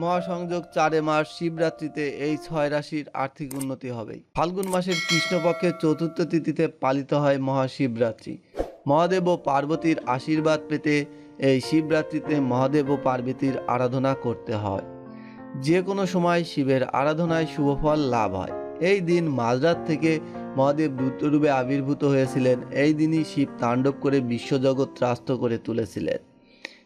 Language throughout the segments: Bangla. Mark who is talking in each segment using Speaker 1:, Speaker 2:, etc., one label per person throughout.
Speaker 1: মহাসংযোগ চারে মাস শিবরাত্রিতে এই ছয় রাশির আর্থিক উন্নতি হবে। ফাল্গুন মাসের কৃষ্ণপক্ষের চতুর্থ তিথিতে পালিত হয় মহাশিবরাত্রি। মহাদেব ও পার্বতীর আশীর্বাদ পেতে এই শিবরাত্রিতে মহাদেব ও পার্বতীর আরাধনা করতে হয়। যে কোনো সময় শিবের আরাধনায় শুভফল লাভ হয়। এই দিন মাঝরাত থেকে মহাদেব দ্রুতরূপে আবির্ভূত হয়েছিলেন। এই দিনই শিব তাণ্ডব করে বিশ্বজগৎ ত্রাস্ত করে তুলেছিলেন।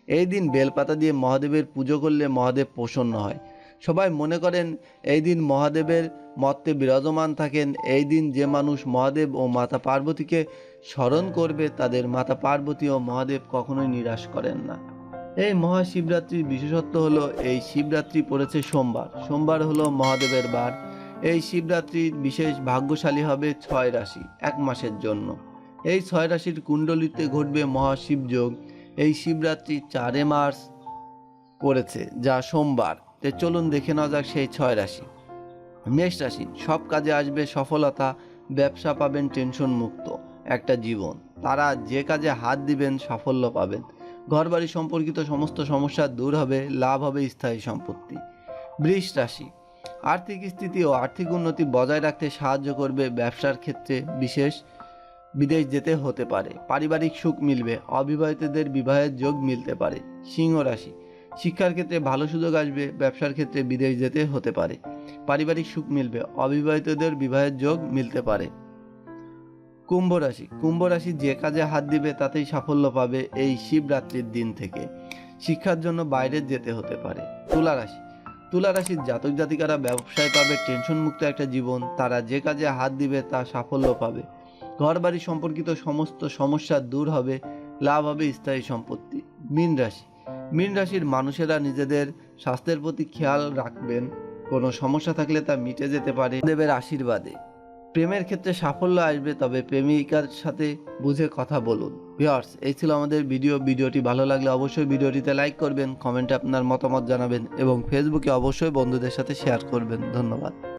Speaker 1: এই দিন বেলপাতা দিয়ে মহাদেবের পুজো করলে মহাদেব প্রসন্ন হয়। সবাই মনে করেন, এই দিন মহাদেবের মত্তে বিরাজমান থাকেন, এই দিন যে মানুষ মহাদেব ও মাতা পার্বতীকে স্মরণ করবে, তাদের মাতা পার্বতী ও মহাদেব কখনোই নিরাশ করেন না। এই মহাশিবরাত্রির বিশেষত্ব হলো, এই শিবরাত্রি পড়েছে সোমবার। সোমবার হলো মহাদেবের বার। এই শিবরাত্রির বিশেষ ভাগ্যশালী হবে ছয় রাশি, এক মাসের জন্য। এই ছয় রাশির কুণ্ডলিতে ঘটবে মহাশিবযোগ। এই শিবরাত্রি চারে মার্চ পড়েছে, যা সোমবার। তে চলুন দেখে নেওয়া যাক সেই ছয় রাশি। মেষ রাশি, সব কাজে আসবে সফলতা, ব্যবসা পাবেন টেনশন মুক্ত, একটা জীবন। তারা যে কাজে হাত দিবেন, সাফল্য পাবেন। ঘরবাড়ি সম্পর্কিত সমস্ত সমস্যা দূর হবে, লাভ হবে স্থায়ী সম্পত্তি। বৃষ রাশি, আর্থিক স্থিতি ও আর্থিক উন্নতি বজায় রাখতে সাহায্য করবে ব্যবসার ক্ষেত্রে বিশেষ। বিদেশ যেতে হতে পারে। পারিবারিক সুখ মিলবে, অবিবাহিতদের বিবাহের যোগ মিলতে পারে। সিংহ রাশি, শিক্ষার ক্ষেত্রে ভালো সুযোগ আসবে, ব্যবসার ক্ষেত্রে বিদেশ যেতে হতে পারে। পারিবারিক সুখ মিলবে, অবিবাহিতদের বিবাহের যোগ মিলতে পারে। কুম্ভ রাশি কুম্ভ রাশি যে কাজে হাত দিবে তাতেই সাফল্য পাবে এই শিবরাত্রির দিন থেকে। শিক্ষার জন্য বাইরে যেতে হতে পারে। তুলা রাশি, তুলা রাশির জাতক জাতিকারা ব্যবসায় পাবে টেনশন মুক্ত একটা জীবন, তারা যে কাজে হাত দিবে তা সাফল্য পাবে। ঘর বাড়ি সম্পর্কিত সমস্ত সমস্যা দূর হবে, লাভ হবে স্থায়ী সম্পত্তি। মীন রাশি। মীন রাশির মানুষেরা নিজেদের স্বাস্থ্যের প্রতি খেয়াল রাখবেন। কোনো সমস্যা থাকলে তা মিটে যেতে পারে। দেবের আশীর্বাদে। প্রেমের ক্ষেত্রে সাফল্য আসবে, তবে প্রেমিকার সাথে বুঝে কথা বলুন। ভিওর্স এই ছিল আমাদের ভিডিও। ভিডিওটি ভালো লাগলে অবশ্যই ভিডিওটিতে লাইক করবেন, কমেন্টে আপনার মতামত জানাবেন এবং ফেসবুকে অবশ্যই বন্ধুদের সাথে শেয়ার করবেন। ধন্যবাদ।